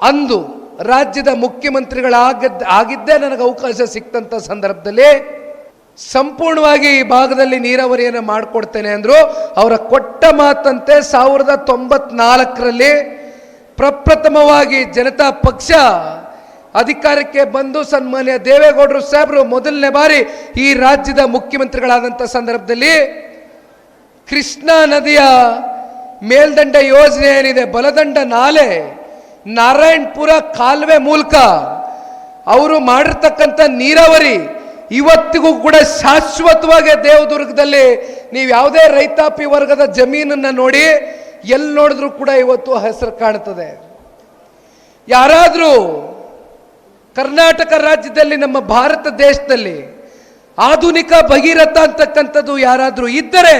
ಅಂದು ರಾಜ್ಯದ ಮುಖ್ಯಮಂತ್ರಿಗಳಾಗದ್, ಆಗಿದ್ದೇ ನನಗೆ ಅವಕಾಶ ಸಿಕ್ತಂಥ ಸಂದರ್ಭದಲ್ಲಿ ಸಂಪೂರ್ಣವಾಗಿ ಈ ಭಾಗದಲ್ಲಿ ನೀರಾವರಿಯನ್ನು ಮಾಡಿಕೊಡ್ತೇನೆ ಅಂದರು ಅವರ ಕೊಟ್ಟ ಮಾತಂತೆ ಸಾವಿರದ ತೊಂಬತ್ನಾಲ್ಕರಲ್ಲಿ ಪ್ರಪ್ರಥಮವಾಗಿ ಜನತಾ ಪಕ್ಷ ಅಧಿಕಾರಕ್ಕೆ ಬಂದು ಸನ್ಮಾನ್ಯ ದೇವೇಗೌಡರು ಸಾಹೇಬರು ಮೊದಲನೇ ಬಾರಿ ಈ ರಾಜ್ಯದ ಮುಖ್ಯಮಂತ್ರಿಗಳಾದಂಥ ಸಂದರ್ಭದಲ್ಲಿ ಕೃಷ್ಣಾ ನದಿಯ ಮೇಲ್ದಂಡ ಯೋಜನೆ ಏನಿದೆ, ಬಲದಂಡ ನಾಲೆ ನಾರಾಯಣಪುರ ಕಾಲುವೆ ಮೂಲಕ ಅವರು ಮಾಡಿರ್ತಕ್ಕಂಥ ನೀರಾವರಿ ಇವತ್ತಿಗೂ ಕೂಡ ಶಾಶ್ವತವಾಗಿ ದೇವದುರ್ಗದಲ್ಲಿ ನೀವು ಯಾವುದೇ ರೈತಾಪಿ ವರ್ಗದ ಜಮೀನನ್ನು ನೋಡಿ ಎಲ್ಲಿ ನೋಡಿದ್ರೂ ಕೂಡ ಇವತ್ತು ಹೆಸರು ಕಾಣ್ತದೆ. ಯಾರಾದರೂ ಕರ್ನಾಟಕ ರಾಜ್ಯದಲ್ಲಿ ನಮ್ಮ ಭಾರತ ದೇಶದಲ್ಲಿ ಆಧುನಿಕ ಭಗೀರಥ ಅಂತಕ್ಕಂಥದ್ದು ಯಾರಾದರೂ ಇದ್ದರೆ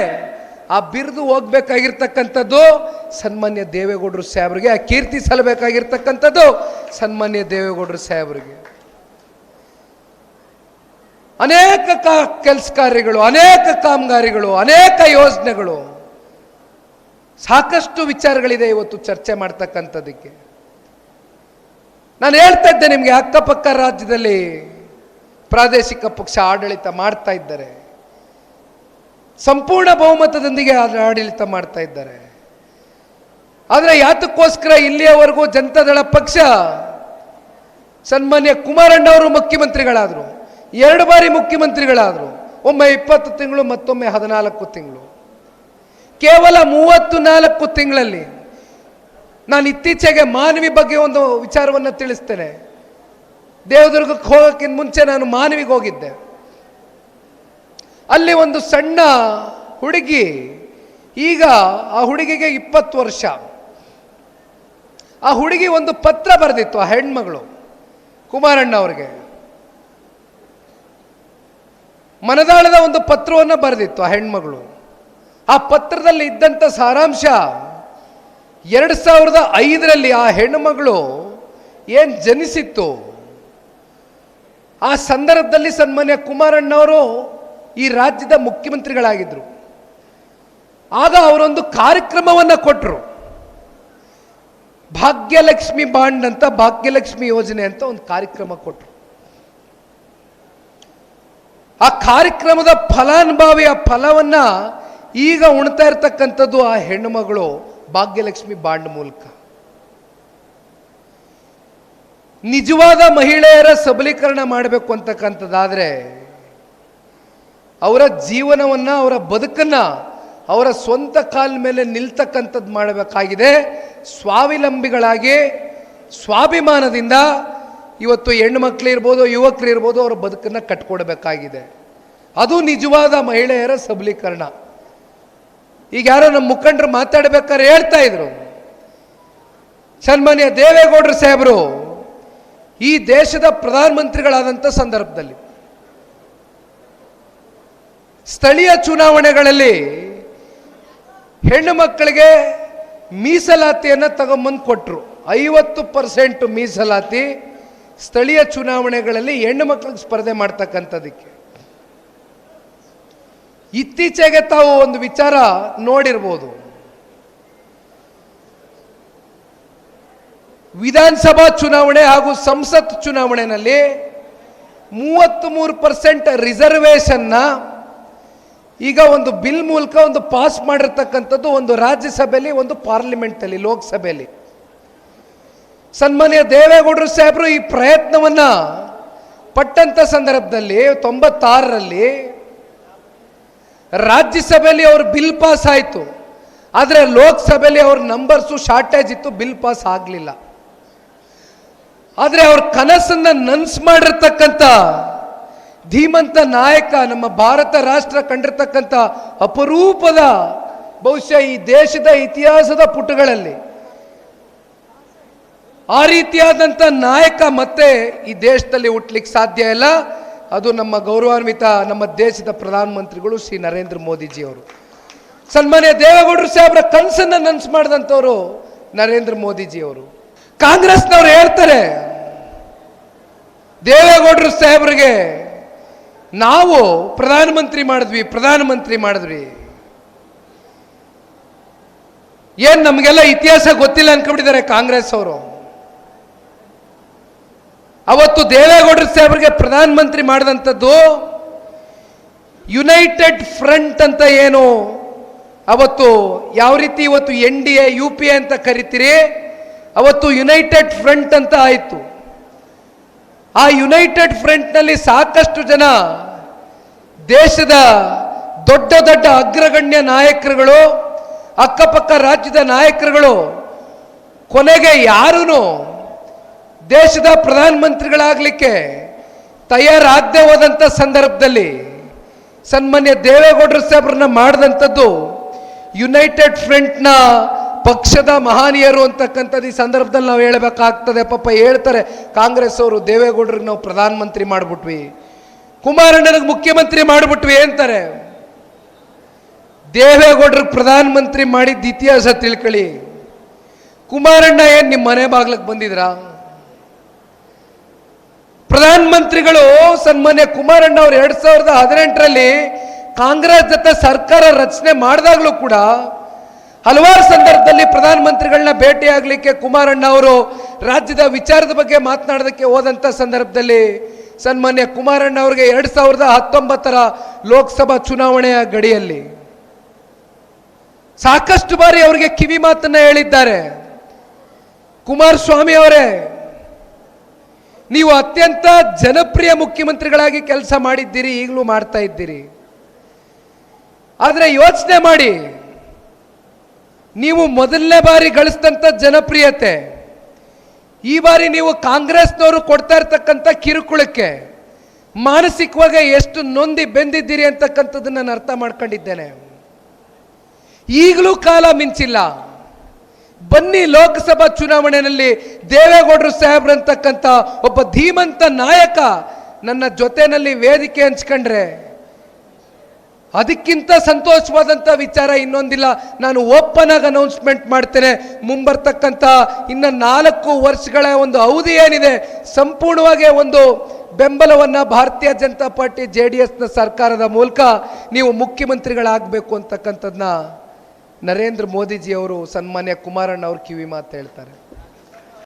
ಆ ಬಿರ್ದು ಹೋಗ್ಬೇಕಾಗಿರ್ತಕ್ಕಂಥದ್ದು ಸನ್ಮಾನ್ಯ ದೇವೇಗೌಡರು ಸಾಹೇಬ್ರಿಗೆ, ಆ ಕೀರ್ತಿ ಸಲ್ಲಬೇಕಾಗಿರ್ತಕ್ಕಂಥದ್ದು ಸನ್ಮಾನ್ಯ ದೇವೇಗೌಡರು ಸಾಹೇಬ್ರಿಗೆ. ಅನೇಕ ಕಾ ಕೆಲಸ ಕಾರ್ಯಗಳು, ಅನೇಕ ಕಾಮಗಾರಿಗಳು, ಅನೇಕ ಯೋಜನೆಗಳು. ಸಾಕಷ್ಟು ವಿಚಾರಗಳಿದೆ ಇವತ್ತು ಚರ್ಚೆ ಮಾಡ್ತಕ್ಕಂಥದ್ದಕ್ಕೆ. ನಾನು ಹೇಳ್ತಾ ಇದ್ದೆ ನಿಮಗೆ ಅಕ್ಕಪಕ್ಕ ರಾಜ್ಯದಲ್ಲಿ ಪ್ರಾದೇಶಿಕ ಪಕ್ಷ ಆಡಳಿತ ಮಾಡ್ತಾ ಇದ್ದಾರೆ. ಸಂಪೂರ್ಣ ಬಹುಮತದೊಂದಿಗೆ ಆಡ- ಆಡಳಿತ ಮಾಡ್ತಾ ಇದ್ದಾರೆ. ಆದರೆ ಯಾತಕ್ಕೋಸ್ಕರ ಇಲ್ಲಿಯವರೆಗೂ ಜನತಾದಳ ಪಕ್ಷ ಸನ್ಮಾನ್ಯ ಕುಮಾರಣ್ಣವರು ಮುಖ್ಯಮಂತ್ರಿಗಳಾದರು, ಎರಡು ಬಾರಿ ಮುಖ್ಯಮಂತ್ರಿಗಳಾದರು, ಒಮ್ಮೆ ಇಪ್ಪತ್ತು ತಿಂಗಳು, ಮತ್ತೊಮ್ಮೆ ಹದಿನಾಲ್ಕು ತಿಂಗಳು. ಕೇವಲ ಮೂವತ್ತು ನಾಲ್ಕು ತಿಂಗಳಲ್ಲಿ ನಾನು ಇತ್ತೀಚೆಗೆ ಮಾನವಿ ಬಗ್ಗೆ ಒಂದು ವಿಚಾರವನ್ನು ತಿಳಿಸ್ತೇನೆ. ದೇವದುರ್ಗಕ್ಕೆ ಹೋಗೋಕ್ಕಿಂತ ಮುಂಚೆ ನಾನು ಮಾನವಿಗೆ ಹೋಗಿದ್ದೆ. ಅಲ್ಲಿ ಒಂದು ಸಣ್ಣ ಹುಡುಗಿ, ಈಗ ಆ ಹುಡುಗಿಗೆ ಇಪ್ಪತ್ತು ವರ್ಷ. ಆ ಹುಡುಗಿ ಒಂದು ಪತ್ರ ಬರೆದಿತ್ತು ಆ ಹೆಣ್ಮಗಳು, ಕುಮಾರಣ್ಣ ಅವ್ರಿಗೆ. ಮನದಾಳದ ಒಂದು ಪತ್ರವನ್ನು ಬರೆದಿತ್ತು ಆ ಹೆಣ್ಮಗಳು. ಆ ಪತ್ರದಲ್ಲಿ ಇದ್ದಂಥ ಸಾರಾಂಶ, ಎರಡು ಸಾವಿರದ ಐದರಲ್ಲಿ ಆ ಹೆಣ್ಣುಮಗಳು ಏನು ಜನಿಸಿತ್ತು? ಆ ಸಂದರ್ಭದಲ್ಲಿ ಸನ್ಮಾನ್ಯ ಕುಮಾರಣ್ಣವರು ಈ ರಾಜ್ಯದ ಮುಖ್ಯಮಂತ್ರಿಗಳಾಗಿದ್ದರು ಆಗ ಅವರೊಂದು ಕಾರ್ಯಕ್ರಮವನ್ನು ಕೊಟ್ಟರು ಭಾಗ್ಯಲಕ್ಷ್ಮಿ ಬಾಂಡ್ ಅಂತ ಭಾಗ್ಯಲಕ್ಷ್ಮಿ ಯೋಜನೆ ಅಂತ ಒಂದು ಕಾರ್ಯಕ್ರಮ ಕೊಟ್ಟರು ಆ ಕಾರ್ಯಕ್ರಮದ ಫಲಾನುಭವಿಯ ಫಲವನ್ನ ಈಗ ಉಣ್ತಾ ಇರ್ತಕ್ಕಂಥದ್ದು ಆ ಹೆಣ್ಣುಮಗಳು ಭಾಗ್ಯಲಕ್ಷ್ಮಿ ಬಾಂಡ್ ಮೂಲಕ. ನಿಜವಾದ ಮಹಿಳೆಯರ ಸಬಲೀಕರಣ ಮಾಡಬೇಕು ಅಂತಕ್ಕಂಥದ್ದಾದ್ರೆ ಅವರ ಜೀವನವನ್ನು, ಅವರ ಬದುಕನ್ನು, ಅವರ ಸ್ವಂತ ಕಾಲ ಮೇಲೆ ನಿಲ್ತಕ್ಕಂಥದ್ದು ಮಾಡಬೇಕಾಗಿದೆ. ಸ್ವಾವಲಂಬಿಗಳಾಗಿ, ಸ್ವಾಭಿಮಾನದಿಂದ ಇವತ್ತು ಹೆಣ್ಣು ಮಕ್ಕಳಿರ್ಬೋದು ಯುವಕರು ಇರ್ಬೋದು, ಅವರ ಬದುಕನ್ನು ಕಟ್ಕೊಡ್ಬೇಕಾಗಿದೆ. ಅದು ನಿಜವಾದ ಮಹಿಳೆಯರ ಸಬಲೀಕರಣ. ಈಗ ಯಾರೋ ನಮ್ಮ ಮುಖಂಡರು ಮಾತಾಡ್ಬೇಕಾದ್ರೆ ಹೇಳ್ತಾ ಇದ್ರು. ಸನ್ಮಾನ್ಯ ದೇವೇಗೌಡರು ಸಾಹೇಬರು, ಈ ದೇಶದ ಪ್ರಧಾನಮಂತ್ರಿಗಳಾದಂಥ ಸಂದರ್ಭದಲ್ಲಿ ಸ್ಥಳೀಯ ಚುನಾವಣೆಗಳಲ್ಲಿ ಹೆಣ್ಣು ಮಕ್ಕಳಿಗೆ ಮೀಸಲಾತಿಯನ್ನು ತಗೊಂಬಂದು ಕೊಟ್ಟರು ಐವತ್ತು ಪರ್ಸೆಂಟ್ ಮೀಸಲಾತಿ ಸ್ಥಳೀಯ ಚುನಾವಣೆಗಳಲ್ಲಿ ಹೆಣ್ಣು ಮಕ್ಕಳಿಗೆ ಸ್ಪರ್ಧೆ ಮಾಡ್ತಕ್ಕಂಥದ್ದಕ್ಕೆ ಇತ್ತೀಚೆಗೆ ತಾವು ಒಂದು ವಿಚಾರ ನೋಡಿರ್ಬೋದು. ವಿಧಾನಸಭಾ ಚುನಾವಣೆ ಹಾಗೂ ಸಂಸತ್ ಚುನಾವಣೆಯಲ್ಲಿ ಮೂವತ್ತ್ ಮೂರು ಪರ್ಸೆಂಟ್ ರಿಸರ್ವೇಷನ್ನ ಈಗ ಒಂದು ಬಿಲ್ ಮೂಲಕ ಒಂದು ಪಾಸ್ ಮಾಡಿರ್ತಕ್ಕಂಥದ್ದು ಒಂದು ರಾಜ್ಯಸಭೆಯಲ್ಲಿ, ಒಂದು ಪಾರ್ಲಿಮೆಂಟಲ್ಲಿ, ಲೋಕಸಭೆಯಲ್ಲಿ. ಸನ್ಮಾನ್ಯ ದೇವೇಗೌಡರು ಸಾಹೇಬರು ಈ ಪ್ರಯತ್ನವನ್ನ ಪಟ್ಟಂತ ಸಂದರ್ಭದಲ್ಲಿ, ತೊಂಬತ್ತಾರರಲ್ಲಿ ರಾಜ್ಯಸಭೆಯಲ್ಲಿ ಅವರು ಬಿಲ್ ಪಾಸ್ ಆಯಿತು. ಆದರೆ ಲೋಕಸಭೆಯಲ್ಲಿ ಅವ್ರ ನಂಬರ್ಸು ಶಾರ್ಟೇಜ್ ಇತ್ತು, ಬಿಲ್ ಪಾಸ್ ಆಗಲಿಲ್ಲ. ಆದರೆ ಅವ್ರ ಕನಸನ್ನ ನನ್ಸ್ ಮಾಡಿರ್ತಕ್ಕಂಥ ಧೀಮಂತ ನಾಯಕ ನಮ್ಮ ಭಾರತ ರಾಷ್ಟ್ರ ಕಂಡಿರ್ತಕ್ಕಂಥ ಅಪರೂಪದ ಬಹುಶಃ ಈ ದೇಶದ ಇತಿಹಾಸದ ಪುಟಗಳಲ್ಲಿ. ಆ ರೀತಿಯಾದಂಥ ನಾಯಕ ಮತ್ತೆ ಈ ದೇಶದಲ್ಲಿ ಹುಟ್ಲಿಕ್ಕೆ ಸಾಧ್ಯ ಇಲ್ಲ. ಅದು ನಮ್ಮ ಗೌರವಾನ್ವಿತ ನಮ್ಮ ದೇಶದ ಪ್ರಧಾನಮಂತ್ರಿಗಳು ಶ್ರೀ ನರೇಂದ್ರ ಮೋದಿಜಿಯವರು. ಸನ್ಮಾನ್ಯ ದೇವೇಗೌಡರು ಸಾಹೇಬ್ರ ಕನಸನ್ನ ನನಸು ಮಾಡಿದಂಥವ್ರು ನರೇಂದ್ರ ಮೋದಿಜಿಯವರು. ಕಾಂಗ್ರೆಸ್ನವ್ರು ಹೇಳ್ತಾರೆ, ದೇವೇಗೌಡರು ಸಾಹೇಬ್ರಿಗೆ ನಾವು ಪ್ರಧಾನಮಂತ್ರಿ ಮಾಡಿದ್ವಿ ಪ್ರಧಾನಮಂತ್ರಿ ಮಾಡಿದ್ವಿ. ಏನ್ ನಮಗೆಲ್ಲ ಇತಿಹಾಸ ಗೊತ್ತಿಲ್ಲ ಅನ್ಕೊಂಡಿದ್ದಾರೆ ಕಾಂಗ್ರೆಸ್ ಅವರು. ಅವತ್ತು ದೇವೇಗೌಡರ ಸಾಹೇಬರಿಗೆ ಪ್ರಧಾನಮಂತ್ರಿ ಮಾಡಿದಂಥದ್ದು ಯುನೈಟೆಡ್ ಫ್ರಂಟ್ ಅಂತ ಏನು? ಅವತ್ತು ಯಾವ ರೀತಿ ಇವತ್ತು N D A, U P A ಅಂತ ಕರಿತೀರಿ? ಅವತ್ತು ಯುನೈಟೆಡ್ ಫ್ರಂಟ್ ಅಂತ ಆಯಿತು. ಆ ಯುನೈಟೆಡ್ ಫ್ರಂಟ್ನಲ್ಲಿ ಸಾಕಷ್ಟು ಜನ ದೇಶದ ದೊಡ್ಡ ದೊಡ್ಡ ಅಗ್ರಗಣ್ಯ ನಾಯಕರುಗಳು, ಅಕ್ಕಪಕ್ಕ ರಾಜ್ಯದ ನಾಯಕರುಗಳು, ಕೊನೆಗೆ ಯಾರೂ ದೇಶದ ಪ್ರಧಾನಮಂತ್ರಿಗಳಾಗಲಿಕ್ಕೆ ತಯಾರಾಗದೆ ಹೋದಂಥ ಸಂದರ್ಭದಲ್ಲಿ ಸನ್ಮಾನ್ಯ ದೇವೇಗೌಡರು ಸಾಹೇಬ್ರನ್ನ ಮಾಡಿದಂಥದ್ದು ಯುನೈಟೆಡ್ ಫ್ರಂಟ್ನ ಪಕ್ಷದ ಮಹಾನೀಯರು ಅಂತಕ್ಕಂಥದ್ದು ಈ ಸಂದರ್ಭದಲ್ಲಿ ನಾವು ಹೇಳಬೇಕಾಗ್ತದೆ. ಪಾಪ ಹೇಳ್ತಾರೆ ಕಾಂಗ್ರೆಸ್ ಅವರು ದೇವೇಗೌಡರಿಗೆ ನಾವು ಪ್ರಧಾನಮಂತ್ರಿ ಮಾಡಿಬಿಟ್ವಿ. ಕುಮಾರಣ್ಣನಿಗೆ ಮುಖ್ಯಮಂತ್ರಿ ಮಾಡಿಬಿಟ್ವಿ ಅಂತಾರೆ. ದೇವೇಗೌಡರಿಗೆ ಪ್ರಧಾನಮಂತ್ರಿ ಮಾಡಿದ್ದ ಇತಿಹಾಸ ತಿಳ್ಕೊಳ್ಳಿ. ಕುಮಾರಣ್ಣ ಏನ್ ನಿಮ್ಮ ಮನೆ ಬಾಗ್ಲಕ್ಕೆ ಬಂದಿದ್ರಾ? ಪ್ರಧಾನಮಂತ್ರಿಗಳು ಸನ್ಮಾನ್ಯ ಕುಮಾರಣ್ಣ ಅವರು ಎರಡು ಸಾವಿರದ ಹದಿನೆಂಟರಲ್ಲಿ ಕಾಂಗ್ರೆಸ್ ಜೊತೆ ಸರ್ಕಾರ ರಚನೆ ಮಾಡಿದಾಗಲೂ ಕೂಡ ಹಲವಾರು ಸಂದರ್ಭದಲ್ಲಿ ಪ್ರಧಾನಮಂತ್ರಿಗಳನ್ನ ಭೇಟಿಯಾಗಲಿಕ್ಕೆ ಕುಮಾರಣ್ಣ ಅವರು ರಾಜ್ಯದ ವಿಚಾರದ ಬಗ್ಗೆ ಮಾತನಾಡೋದಕ್ಕೆ ಹೋದಂಥ ಸಂದರ್ಭದಲ್ಲಿ ಸನ್ಮಾನ್ಯ ಕುಮಾರಣ್ಣ ಅವರಿಗೆ ಎರಡ್ ಸಾವಿರದ ಹತ್ತೊಂಬತ್ತರ ಲೋಕಸಭಾ ಚುನಾವಣೆಯ ಗಡಿಯಲ್ಲಿ ಸಾಕಷ್ಟು ಬಾರಿ ಅವರಿಗೆ ಕಿವಿ ಮಾತನ್ನ ಹೇಳಿದ್ದಾರೆ. ಕುಮಾರಸ್ವಾಮಿ ಅವರೇ, ನೀವು ಅತ್ಯಂತ ಜನಪ್ರಿಯ ಮುಖ್ಯಮಂತ್ರಿಗಳಾಗಿ ಕೆಲಸ ಮಾಡಿದ್ದೀರಿ, ಈಗಲೂ ಮಾಡ್ತಾ ಇದ್ದೀರಿ. ಆದರೆ ಯೋಚನೆ ಮಾಡಿ ನೀವು ಮೊದಲನೇ ಬಾರಿ ಗಳಿಸಿದಂಥ ಜನಪ್ರಿಯತೆ, ಈ ಬಾರಿ ನೀವು ಕಾಂಗ್ರೆಸ್ನವರು ಕೊಡ್ತಾ ಇರ್ತಕ್ಕಂಥ ಕಿರುಕುಳಕ್ಕೆ ಮಾನಸಿಕವಾಗಿ ಎಷ್ಟು ನೊಂದಿ ಬೆಂದಿದ್ದೀರಿ ಅಂತಕ್ಕಂಥದ್ದನ್ನು ನಾನು ಅರ್ಥ ಮಾಡ್ಕೊಂಡಿದ್ದೇನೆ. ಈಗಲೂ ಕಾಲ ಮಿಂಚಿಲ್ಲ. ಬನ್ನಿ ಲೋಕಸಭಾ ಚುನಾವಣೆಯಲ್ಲಿ ದೇವೇಗೌಡರು ಸಾಹೇಬ್ರಂತಕ್ಕಂಥ ಒಬ್ಬ ಧೀಮಂತ ನಾಯಕ ನನ್ನ ಜೊತೆಯಲ್ಲಿ ವೇದಿಕೆ ಹಂಚ್ಕೊಂಡ್ರೆ ಅದಕ್ಕಿಂತ ಸಂತೋಷವಾದಂಥ ವಿಚಾರ ಇನ್ನೊಂದಿಲ್ಲ. ನಾನು ಓಪನ್ ಆಗಿ ಅನೌನ್ಸ್ಮೆಂಟ್ ಮಾಡ್ತೇನೆ. ಮುಂಬರ್ತಕ್ಕಂಥ ಇನ್ನು ನಾಲ್ಕು ವರ್ಷಗಳ ಒಂದು ಅವಧಿ ಏನಿದೆ, ಸಂಪೂರ್ಣವಾಗಿ ಒಂದು ಬೆಂಬಲವನ್ನು ಭಾರತೀಯ ಜನತಾ ಪಾರ್ಟಿ ಜೆ ಡಿ ಎಸ್ನ ಸರ್ಕಾರದ ಮೂಲಕ ನೀವು ಮುಖ್ಯಮಂತ್ರಿಗಳಾಗಬೇಕು ಅಂತಕ್ಕಂಥದ್ದನ್ನ ನರೇಂದ್ರ ಮೋದಿಜಿಯವರು ಸನ್ಮಾನ್ಯ ಕುಮಾರಣ್ಣ ಅವರು ಕಿವಿ ಮಾತು ಹೇಳ್ತಾರೆ.